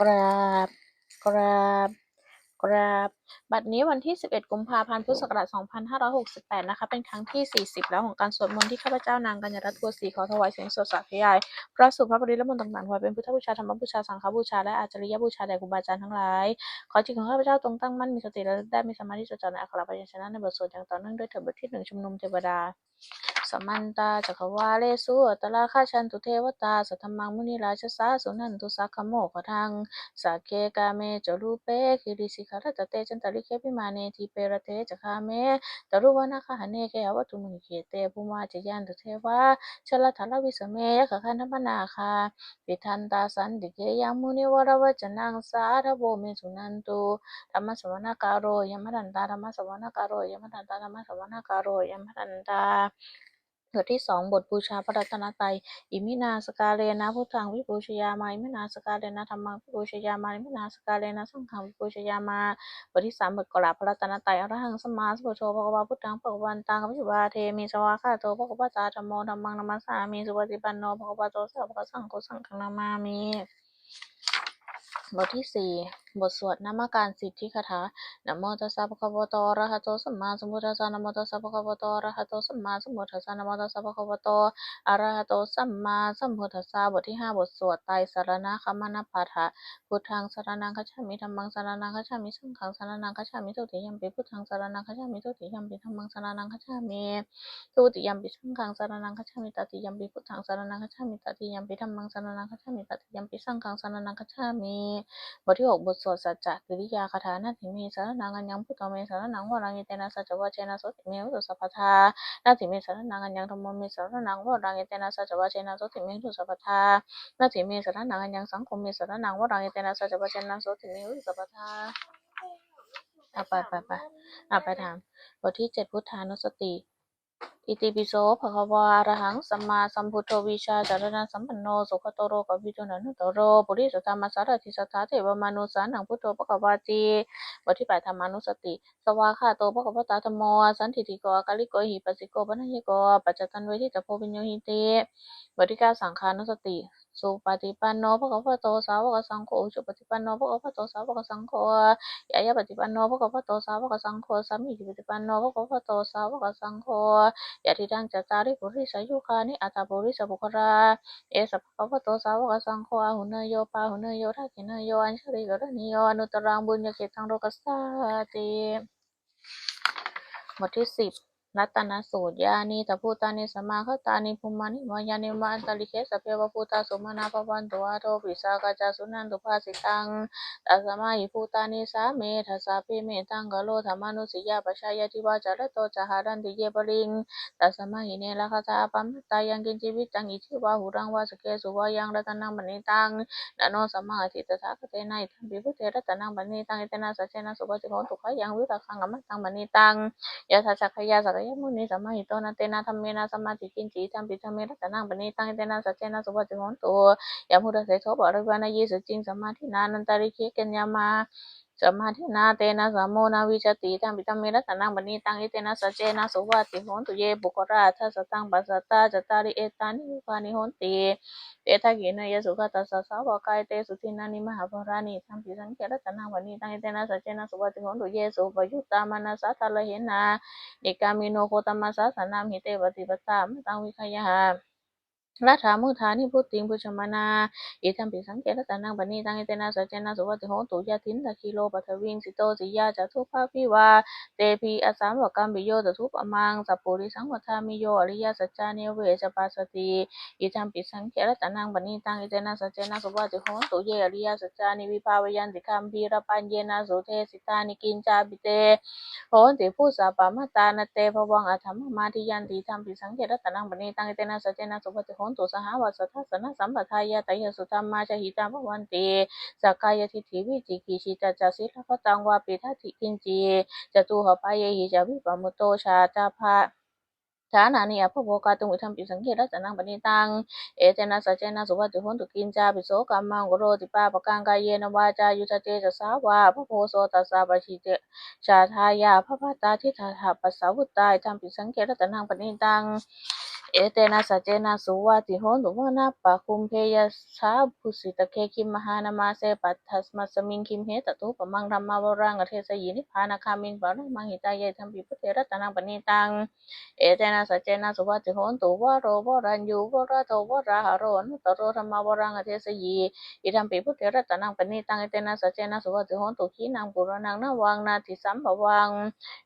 กราบ กราบ กราบ บัดนี้วันที่ 11 กุมภาพันธ์ พุทธศักราช 2568 นะคะ เป็นครั้งที่ 40 แล้วของการสวดมนต์ที่ข้าพเจ้านางกัญญารัตน์บัวศรีขอถวายเสียงสวดสาธยาย พระสุภาพบริและมนต์ต่างๆถวายเป็นพุทธบูชา ธรรมบูชา สังฆบูชา และอาจริยบูชาแด่ครูบาอาจารย์ทั้งหลาย ขอจิตของข้าพเจ้าจงตั้งมั่น มีสติระลึกได้ มีสมาธิจดจ่อในอักขรพยัญชนะในบทสวดอย่างต่อเนื่องด้วยเถิดบทที่หนึ่งชุมนุมเทวดา สมันตาจักรวาเลสุอัตตลาคาชันตุเทวตาสัทธมังมุนิราชสาสุนันตุสักขโมขทังสักเคกาเมจรูเปคิริสิการตเตจันตริเคปิมาเนทีเปรเทจักาเมตรุวนาคหเนเคหวัตุมุนิเคเตภูมาจยันตุเทวาชลทาลวิสเมยขคันธปนาคาปิทันตาสันติเกยังมุนิวรวจนังสาธโบเมสุนันตุธรรมสวนาการโรยมทันตาธรรมสวนาการโรยมทันตาธรรมสวนาการโรยมทันตา บทที่สองบทบูชาพระรัตนตรัยอิมินาสกาเลนะพุทธังวิปูชยามาอิมินาสกาเลนะธรรมังวิปูชยามาอิมินาสกาเลนะสังฆังวิปูชยามาบทที่สามบทกราบพระรัตนตรัยอรหังสัมมาสัพุทโธภควาพุทธังภควันตังอภิวาเทมิสวากขาโตภควตาธรรมโมธรรมังนัมสสามิสุปฏิปันโนภควาโตสาวกสังโฆสังฆนามามิบทที่สี่ บทสวดนามการสิทธิคาถานโมตัสสะภะคะวะโตอะระหะโตสัมมาสัมพุทธัสสะนโมตัสสะภะคะวะโตอะระหะโตสัมมาสัมพุทธัสสะนโมตัสสะภะคะวะโตอะระหะโตสัมมาสัมพุทธัสสะบทที่ห้าบทสวดไตรสารณะคัมมนาปาฐะพุทธังสารณังคัจฉามิธัมมังสารณังคัจฉามิสังฆังสารณังคัจฉามิทุติยัมปิพุทธังสารณังคัจฉามิทุติยัมปิธัมมังสารณังคัจฉามิทุติยัมปิสังฆังสารณังคัจฉามิตติยัมปิพุทธังสารณังคัจฉามิตติยัมปิธัมมังสารณังคัจฉามิตติยัมปิสังฆังสารณังคัจฉามิบทที่หกบทสวดสัจจะกิริยาคาถานาถิเมสารนังอัญญังพุทธเมสารนังวรังยเตนะสัจวะเชนะโสติเมหุตสัพพทานาถิเมสารนังอัญญังธรรมเมสารนังวรังยเตนะสัจวะเชนะโสติเมหุตสัพพทานาถิเมสารนังอัญญังสังคมเมสารนังวรังยเตนะสัจวะเชนะโสติเมหุตสัพพทาเอะไปไปไปเอะไปถามบทที่เจ็ดพุทธานุสติอิติปิโสภะคะวาอะระหังสัมมาสัมพุทโธวิชาจารณะสัมปันโนสุขโตโรกวิโตนันโตโรปุริสธรรมสารถิสัทธาเทวมานุสานังพุทโธภะคะวาจีบทที่แปดธรรมานุสติ สวาคาโตภะคะวตาธรรมโมสันทิฏฐิโกากาลิโกหิปัสสิโกปัญญโกปัจจตันเวทิตาโพวิญโยหิเตบทที่เก้าสังฆานุสติ สุปฏิปันโนภะคะวะโตสาวกสังโฆอุชุปฏิปันโนภะคะวะโตสาวกสังโฆยายาปฏิปันโนภะคะวะโตสาวกสังโฆสัมมิจิปฏิปันโนภะคะวะโตสาวกสังโฆยะทิดังจัตตาริปุริสายุคานิอัตตาปุริสบุครา เอสภะคะวะโตสาวกสังโฆอาหุเนยโยปาหุเนยโยทักขิเนยโยอัญชริกรณิโยอนุตรังบุญญาเกตังโลกัสสาติบทที่สิบ รัตนสูตร ยานิตพูตานิสมาคตานิภูมานิมายานิมานตลิเคสเปวพูตาสุมานาภวันตุอาโทปิสากาจาสุนันตุภาสิตังตัสมาหิภูตานิสาเมทัสสะเพเมตังกโลธรรมานุสิยาปชายาทิวาจารโตจหารันติเยปริงตัสมาหิเนลคาตาปัมตายังกินชีวิตตังอิทิวาหุรังวาสเกสุวายังรัตนังบันิตังนาโนสมาทิตถาคเตนะอิทัมปิพุเทรัตนังบันิตังอิเตนะสัจเจนะสุปฏิโหตุขยังวิรักขังกัมมัตตังบันิตังยะทัจจคยาสักยมุนีสัมมาหิโตนะเตนะธรรมเมนะสัมมาทิกินจีจัมปิธรรมเมรัตนังปณิตังเตนะสัจเจนะสุปฏิโหตุยะมุตเสโทบริวานายสุจิงสัมมาทินานันตาริเคกัญญามา สมาธินาเตนะสัมโมนาวิจติตังปิตังเมรัตนังบันิตังอิเตนะสัจเจนะสุวัติโหนตุเยบุคราทัสตังปัสสตาจตาริเอตานิยุคานิโหนติเตทักินยสุขตัสสะสาวกายเตสุทินานิมหาภรานิสัมปิสังเกรัตนังบันิตังอิเตนะสัจเจนะสุวัติโหนตุเยสุปยุตตามานาสัทธะละเหนานิกามิโนโคตมัสสะสนามหิเตปฏิปตามตังวิคยา รัฐามุทานิพุตติงพุชมานาอิทัมปิสังเกตตานังปณิตังอิเตนะสัจเจนะสุวัติโหตุยะทินตะคิโลปัทวิงสิโตสิยาจตุภาพิวาเตพีอสามวกัมปิโยตทุปอมังสัพปุริสังวัฏามิโยอริยสัจจานิเวจปัสสติอิทัมปิสังเกตตานังปณิตังอิเตนะสัจเจนะสุวัติโหตุเยอริยสัจจานิวิภาวยันติคัมภีรปัญเยนะสุเทสิตานิกินจาบิเตโหติผู้สาปามตานเตภวังอัธรรมมาทิยันติธรรมปิสังเกตตนังปณิตังเตนะสัจเจนะสุปฏิโหนตุสหวัสทัสนะสัมปทายาตยสุธรรมาชหิตาภวันติสกายทิฏฐิวิจิกิชิตาจสิลพตังวาปิทัติกินจีจตุหปายหิจาวิปมุตโตชาตาภาฐานานิอภโภกาตุมิธรรมปิสังเกตตนังปณิตัง เอเจนะสัจเจนะสุวัติโหนตุกินจาปิโสกัมมังกุโรติปาปะกังกายเยนวาจายุทเจจะสาวาพระโพโสตัสสะปะชิเตชาทายาพระพัตตาทิฏฐาปัสสาวุตตายธรรมปิสังเกตตนังปณิตัง เอเตนะสัจเจนะสุวาติโหตุวานาปะคุมเพยสาภุสิตะเคคิมมหานามาเสปัตถัสมัสมิงคิมเหตตุปะมังธรรมาวรังอเทสยินิพานาคามินปะระมังหิตายะธรรมปิพุทเทระตนังปณิตังเอเตนะสัจเจนะสุวัติโหนตุวะโรวรัญยูวะระโตวะระหะโรนุตตโรธรรมาวรังอเทสยีอิทัมปิพุทธรัตนังปณิตัง เอเตนะสัจเจนะสุวัติโหนตุขีนังปุรนังนวังนาทิสัมภวัง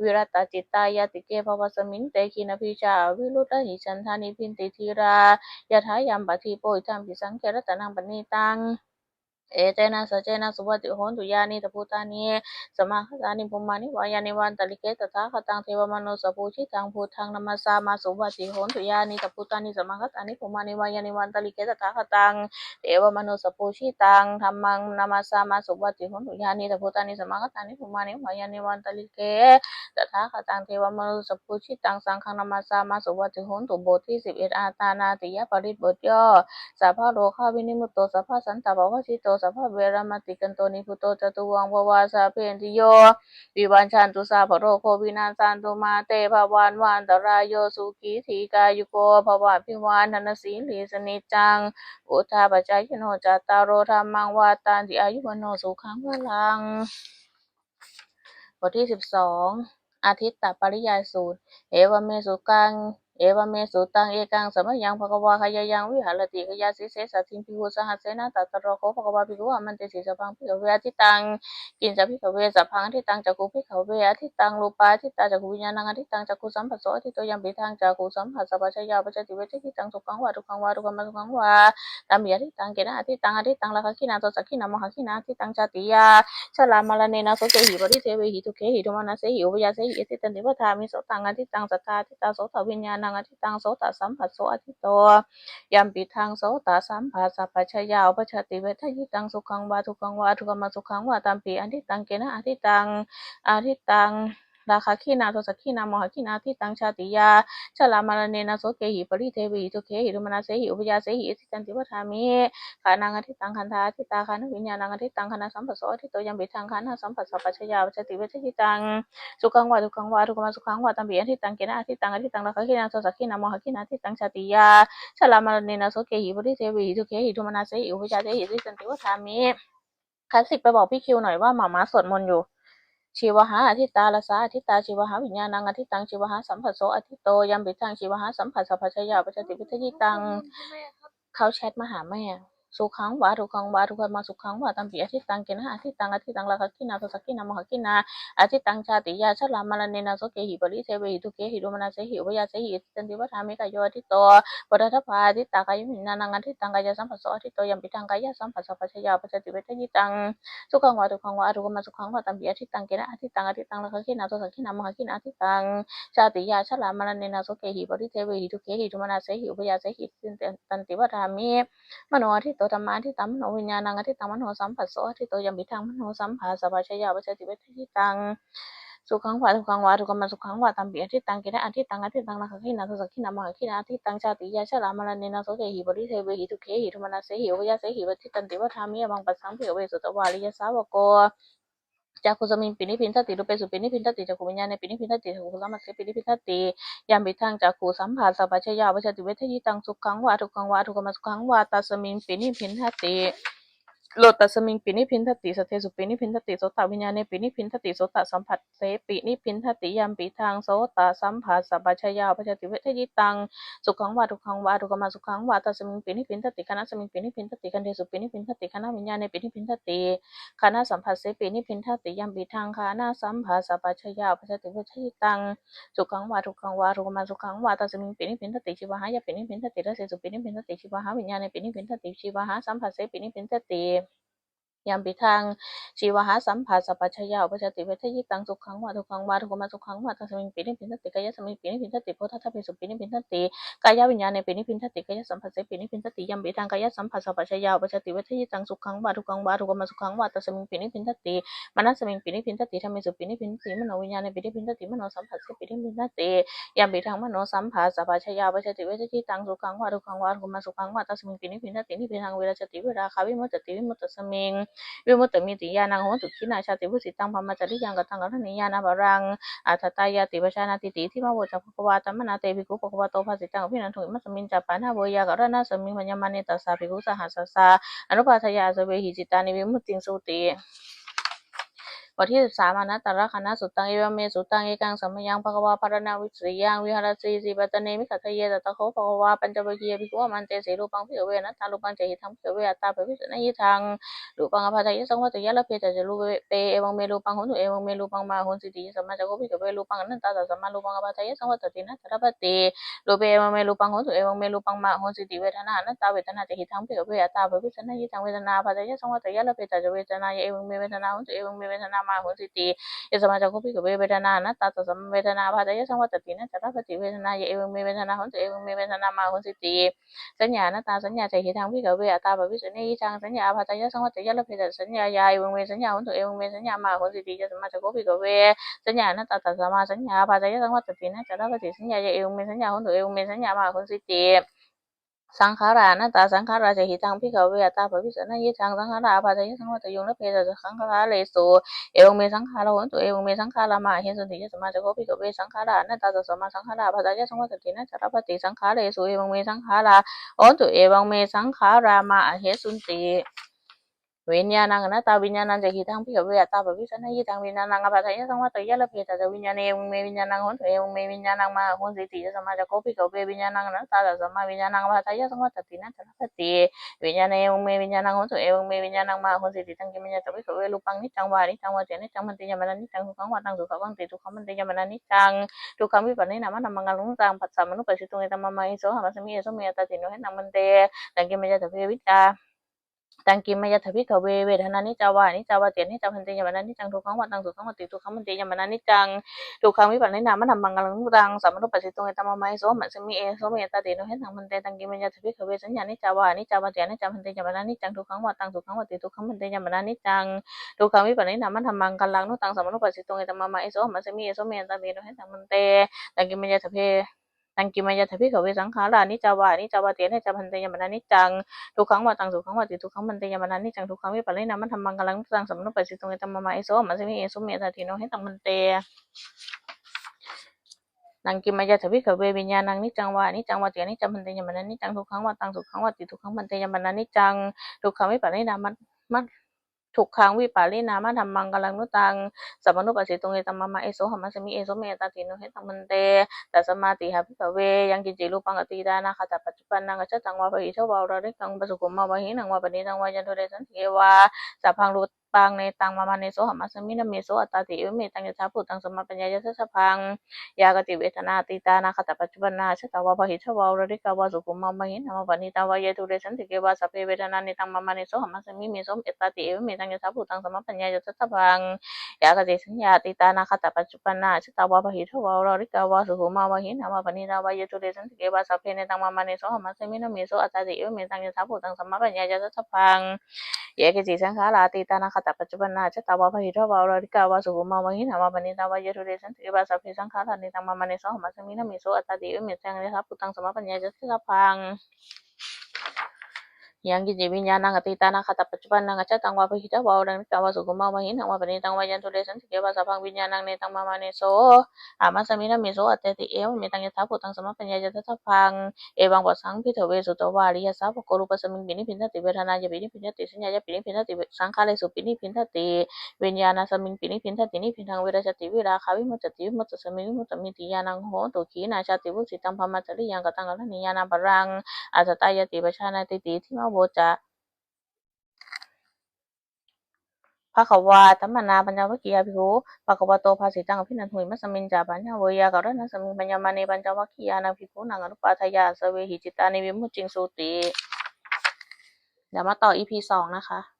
วิรัตจิตตายาติเกภวสมินเตคินพิชาวิรุตหิชันทานิพินติธีรายะถายัมปะทีโปอิทัมปิสังเกรัตนังปณิตัง เอเตนะสเจนะสุวัติโหนตุยานิตพุตานิสมาคตานิปุมานิวายานิวันตลิเกตถาคตังเทวมโนสปูชิตังพุทังนามาสามาสุวัติโหนตุยานิตพุตานิสมาคตานิปุมานิวายานิวันตลิเกตถาคตังเทวมโนสปูชิตังธรรมังนามาสามาสุวัติโหนตุยานิตพุตานิสมาคตานิปุมานิวายานิวันตลิเกตถาคตังเทวมโนสปูชิตังสังฆนามาสามาสุวัติโหนตุบทที่สิบเอ็ดอาตานาติยปริตบทย่อสัพพะโลกาวินิมุตโตสัพพะสันตปวชิโตสัพพะเวรมติกันโตนิพุตโตจตุวังภวาสาเพนติโยวิวันชันตุสาภโรโควินาสันตุมาเตภวันวันตรายโยสุขีทีกายุโกภวะพิวานธนสีลีสนิจังอุทาปจายโนจัตตารโรธรรมังวาตันติอายุวโนสุขังวลังบทที่สิบสองอาทิตตปริยายสูตร เอวเมสุกัง เอวเมสุตังเอกังสมยังภควาขยายังวิหารติขยาสิเสสทิงพิหุสหัสเสนาตัตตรโคภควาภิกขุอมันเตสิสพังพิกเวทิตังกินจะพิกเวสัพพังอทิตังจักขุพิกเวทิตังรูปาทิตาจักขุวิญญาณังอทิตังจักขุสัมปัสโสทิโตยัมปิทังจักขุสัมผัสสัพพชยาปัจติเวทิตังสุขังวาทุขังวาทุกขมัสุขังวาตัมยาทิตังเกนะอทิตังอทิตังลักขินาโตสักขินามหขินาอทิตังจติยาชลามาลเนนะโสเกหิปริเทเวหิทุเคหิทุมานะเสหิอุปยาเสหิเอติตันติวทามิโสตังอทิตังสัทธาทิตาโสตวิญญาณงอทิตังโสตสัมผัสโสอทิโตยัมปิทังโสตสัมผัสสัพพชยาอุปชติเวทยิตังสุขังวาทุกังวาทุกขมาสุขังวาตามปีอทิตังเกนะอทิตังอทิตัง ราคาขีนาโทสักขีนามหขีนาทิตังชาติยาชลามาลเนนะโสเกหิปริเทวิทุเคหิทุมนาเสหิอุปยาเสหิอทิตันติวทามิขานังอธิตังคันธาทิตาคานุวิญญาณังอธิตังคณะสัมปัสสอธิโตยังบิทังคันหาสัมปัสสะปัจฉยาปัจติเวชจิตังสุขังวาทุกขังวาทุกขมาสุขังวาตัมปีอธิตังเกนะอธิตังอธิตังราคะขินาโสสักขินามหขินาอธิตังชาติยาชลามารเนนะโสเกหิปริเทวิทุเคหิทุมนาเสหิอุปจาเสหิทิสันติวทามิคลาสสิกไปบอกพี่คิวหน่อยว่าหมาม้าสวดมนต์อยู่ ชีวหาอธิตาลสาอธิตาชีวหาวิญญาณังอธิตังชีวหาสัมผัสโสอธิโตยัมปิทังชีวหาสัมผัสสัพพชยาปัจจติวิทยิตังเขาแชทมาหาแม่ สุขังวาทุขังวาทุกขมาสุขังวาตัมปีอธิตังเกนะอธิตังอธิตังราคะกินาโสักกินามหกินาอธิตังชาติยาชลามาลเนนะโสเกหิปริเทเวหิทุเกหิรุมนาเสหิอุปยาเสหิตันติวัฏามิกายโยอธิโตปรัตถภาอธิตากายมินานังอธิตังกายสัมปัสสอธิโตยัมปิทังกายสัมปัสสะปัจจยาปัจจติเวทยิตังสุขังวาทุขังวาทุกขมาสุขังวาตัมปีอธิตังเกนะอธิตังอธิตังราคะกินาโสักกินามหกินาอธิตังชาติยาชลามาลเนนะโสเกหิปริเทเวหิทุเกหิรุมนาเสหิอุปยาเสหิตันติวัฏามิมโนอทิโตตธรรมาที่ตัมมโนวิญญาณังอธิตังมโนสัมผัสโสทิโตยมิทังมโนสัมผัสสภาชยาปชติเวททิตังสุขังวาสุขังวาทุกขมาสุขังวาตัมปีอทิตังกินะอธิตังอธิตังนาคขินาทุสักขินามหขินาอทิตังชาติยาชะลามรณีนาโสเกหิบริเทเวหิทุเคหิทุมนาเสหิอุปยาเสหิวัติตันติวัฏามิบังปัสสังเพิเวสุตวาริยสาวโก จากคุสมิงปินิพินทติรูปเปสุปินิพินทติจากขุวิญญาณในปินิพินทติจากขุสัมมัสสปินิพินทติยามบิทังจากขุสัมภาสัพพชยาวัชติเวทยิตังสุขังวาทุขังวาทุกขมสุขังวาตาสมิงปินิพินทติ โลตัสมิงปินิพินทติสเทสุปินิพินทติโสตวิญญาณปินิพินทติโสตสัมผัสเสปินิพินทติยามปิทางโสตสัมผัสสัพพชยาปชติเวทยิตังสุขังวาทุขังวาทุกขมาสุขังวาตัสมิงปินิพินทติคณะสมิงปินิพินทติคันเทสุปินิพินทติคณะวิญญาณปินิพินทติคณะสัมผัสเสปินิพินทติยามปิทางคณะสัมผัสสัพพชยาปชติเวทยิตังสุขังวาทุขังวาทุกขมาสุขังวาตัสมิงปินิพินทติชิวหายาปินิพินทติรเสสุปินิพินทติชิวหาวิญญาณปินิพินทติชิวหาสัมผัสเสปินิพินทติ ยามปิทังชีวหาสัมผัสสัพพชยาอุปชติเวทยิตังสุขังวาทุขังวาทุกขมาสุขังวาตัสมิงปินิพินทติกายสมิงปินิพินทติโพธิทัพเพสุปินิพินทติกายวิญญาณในปินิพินทติกายสัมผัสเสปินิพินทติยามปิทังกายสัมผัสสัพพชยาอุปชติเวทยิตังสุขังวาทุขังวาทุกขมาสุขังวาตัสมิงปินิพินทติมนัสมิงปินิพินทติธรรมิสุปินิพินติมโนวิญญาณในปินิพินทติมโนสัมผัสเสปินิพินทติยามปิทังมโนสัมผัสสัพพชยาอุปชติเวทยิตังสุขังวาทุขังวาทุกขมาสุขังวาตัสมิงปินิพินทตินิพิทังเวรชติเวราคาวิมุตติวิมุตตสมิงวิมุตตมีติญาณังโหตุขินาชาติวุสิตังพมจริยังกตังกัทนิยานาบารังอัตตายาติปชานาติติที่มาโวจักภควาตมนาเตภิกขุภควาโตภาสิตังพินันทุมัสมินจัปปานาโวยากรณาสมิงมัญญมานิตัสสะภิกขุสหัสสาอนุปาทยาสเวหิจิตานิวิมุตติงสุติ บทที่สิบสามอนัตตลกนัสุตังเอวเมสุตังเอกังสัมยังภควาภารณาวิสุยังวิหารสีสีปัตเนมิขัตเยตตะโคภควาปัญจวัคคียภิกขุมันเตสีรูปังพิเวนัตตารูปังเจหิทังพิเวอัตตาภวิสนยิทังรูปังอภัตยสังวัตยะละเพจจะรูเปเอวังเมรูปังหุนตุเอวังเมรูปังมาหุนสิติสัมมาจักโคภิกขเวรูปังอนันตาสัมมารูปังอภัตยสังวัตตินะตระปติรูเปเอวังเมรูปังหุนตุเอวังเมรูปังมาหุนสิติเวทนาอนัตตาเวทนาเจหิทังพิเวอัตตาภวิสนยิทังเวทนาอภัตยสังวัตยะละเพจจะเวทนาเอวังเมเวทนาหุนตุเอวังเมเวทนามาหุนสิติยสมาจักขุปิกเวเวทนานะตาตสัมเวทนาภาตยสังวัตตินะจัตตาปฏิเวทนายเอวเมเวทน สังขารานัตตาสังขาราจะหิตังพิกเวตาปพิสนายิทังสังขาราภาจยสังวัตยุงและเพจสังขาราเลสูเอวเมสังขาราหนตุเอวเมสังขารามาเหสุนทิยสมาจะโกพิกเวสังขารานัตตาสสมาสังขาราภาจยสังวัตตินัจารปฏิสังขาเลสูเอวเมสังขาราหนตุเอวเมสังขารามาเหสุนติ วิญญาณังอนัตตาวิญญาณังจะหิทังพิกเวอัตตาปวิสันยิตังวิญญาณังอภัทายะสังวัตยะละเพตจะวิญญาณเอวเมวิญญาณังวันตุเอวเมวิญญาณังมาหุนสิ ตังอนัตตาตสมายารปฏิวิญญาณเวเวิญญาณังวันตุเอวเมวิญญาณังมาหุนสิติตังกิมัญญะนิจาวาเจนิจังมันติยมนันนิจังทุกขังวาตังสุขวังติทุกขังมันนันิจังทุกคำวิปัสสนามันนำมังลุงตังปัสสะมนุปัสสิตุงเอตัมมะมาอิโสหะมัสมิเอโสเมตตาติโนเหนังมันติยะตะเพวิตาตังกิมยะทวิกเวเวทนานิจาวานิจาวาเตียนิจาพันเตยมนันนิจังทุกขังวัตังสุขังวัติทุกขังมันเตยมนันนิจังทุกคำวิปัสสนามันนำมังลุงตังสัมมนุปัสสิตุงเอตัมมะมาอิโสมัสมิเอโสเมตตาติโนเหนังมันเตตังกิมยะทวิกเวสัญญานิจาวานิจาวาเตียนิจาพันเตยมนันนิจังทุกขังวัตังสุขังวัติทุกขังมันเตยมนันนิจังทุกคำวิปัสสนามันนำมังลุงนุตังสัมมนุปัสสิตุงเอตัมมะมาอิโสมัสมิเอโสเมตตาติโนเหนังมันเตตังกิมยะทะเพ ตังกิมายะทพิขเวสังขารานิจาวานิจาวาเตียนจาพันเตยมนานิจังทุกขังว่าตังสุขังว่าติทุกขังมันเตยมนานิจังทุกขังวิปัสสนามันธรรมังกลังตังสมนุปัสสิตุงเอตมมะมาเอโสมันสมิเอโสเมตาติโนให้ตังมันเตนังกิมายะทะพิขเววิญญาณังนิจังวานิจังวาเตียนิจาพันเตยมนานิจังทุกขังว่าตังสุขังว่าติทุกขังมันเตยมนานิจังทุกขังวิปัสสนามันมัน ทุกขังวิปารินามาธรรมังกลังนุตังสัมมนุปัสสิตุงเอตัมมามาเอโสหัมมัสมิเอโสเมตตาติโนเฮตังมันเตตัสมาติหะพิกเวยังกิจิรูปังกติดานาคตปัจจุบันนังกัจจตังวาปะหิชวาระริกังปสุขุมมาวะหินังวาปนิตังวายันโทเรสันเทวาสัพพังรู ปังในตังมามาเนโสหมมัสมินะเมโสอัตตาติเอเมตังยะชาพุตังสมาปัญญายะสัพพังยากติเวทนาติตานาคตปัจจุบันนาชตาวาปะหิเทวารริกาวาสุขุมมาวะหินังวาปะนิตังวายันโทเรสันติเกวาสัพเพเวทนาในตังมามาเนโสหมมัสมิเมโสอัตตาติเอเมตังยะชาพุตังสมาปัญญายะสัพพังยากติสัญญาติตานาคตปัจจุบันนาชิตาวาปหิทวาวริกาวาสุหุมาวะหินามะปณิตาวายตุเรสันติเกวาสัพเพเนตังมามาเนโสหมัสมินะเมโสอัตตาติเอวเมตังยะทัพพุตังสมาปัญญายะทัพพังเยกจิสังขาราติตานาคตปัจจุบันนาชะตาวาปหิทวาวราริกาวาสุภุมาวะหินามาปณิตาวายรุเรสันติวาสัพเพสังขารานิตังมามานิสหมัสมินามิโสอัตติอวเมสังยะทัพพุตังสมมาปัญญาจะทัพพัง yang gizi vinyana ngati tana kata pacupan nang acha tang wa pahita wa orang ni kawa suku ma mahin nang wa pani tang wa yan tu lesan sige wa sapang vinyana ne tang mama ne so ama samina me so ate ti e me tang yatha putang sama panya jata tapang e bang pasang pi thawe su to wa riya sa ko rupa saming bini pinta ti berhana ja bini pinta ti sinya ja bini pinta ti sangkale su bini pinta ti vinyana saming bini pinta ti ni pintang wira jati wira khawi mo jati mo saming mo tami ti yanang ho to ki na jati bu sitang pama jali yang katang ala ni yana barang atataya ti bachana ti ti ti ma โบจะภะขวาตัมมนาปัญจวัคคียภิกขุภะคะวะโตภาสิตังอภินันทุยมัสมินจาปัญญาเวยากระนะสมิปัญญามานีปัญจวัคคียานังภิภูนังอนุปาทายาสเวหิจิตานิวิมุจิงสุติ เดี๋ยวมาต่ออีพีสองนะคะ